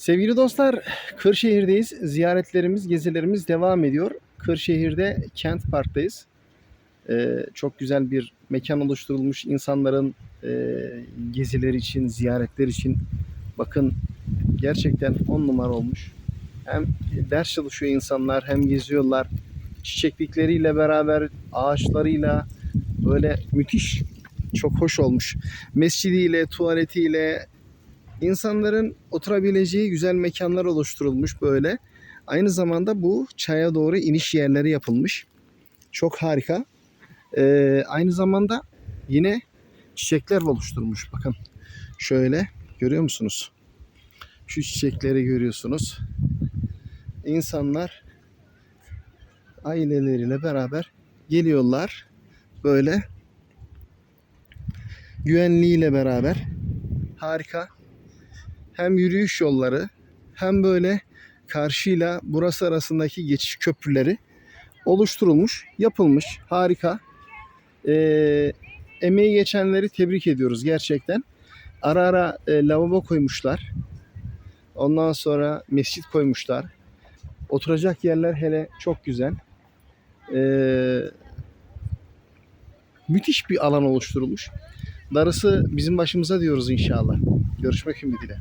Sevgili dostlar, Kırşehir'deyiz. Ziyaretlerimiz, gezilerimiz devam ediyor. Kırşehir'de Kent Park'tayız. Ee, çok güzel bir mekan oluşturulmuş insanların e, gezileri için, ziyaretler için. Bakın gerçekten on numara olmuş. Hem ders çalışıyor insanlar hem geziyorlar. Çiçeklikleriyle beraber ağaçlarıyla böyle müthiş çok hoş olmuş. Mescidiyle, tuvaletiyle, insanların oturabileceği güzel mekanlar oluşturulmuş böyle. Aynı zamanda bu çaya doğru iniş yerleri yapılmış. Çok harika. Ee, aynı zamanda yine çiçekler oluşturmuş. Bakın şöyle görüyor musunuz? Şu çiçekleri görüyorsunuz. İnsanlar aileleriyle beraber geliyorlar. Böyle güvenliğiyle beraber harika hem yürüyüş yolları hem böyle karşıyla burası arasındaki geçiş köprüleri oluşturulmuş, yapılmış. Harika. Ee, emeği geçenleri tebrik ediyoruz gerçekten. Ara ara e, lavabo koymuşlar. Ondan sonra mescit koymuşlar. Oturacak yerler hele çok güzel. Ee, müthiş bir alan oluşturulmuş. Darısı bizim başımıza diyoruz inşallah. Görüşmek ümidiyle.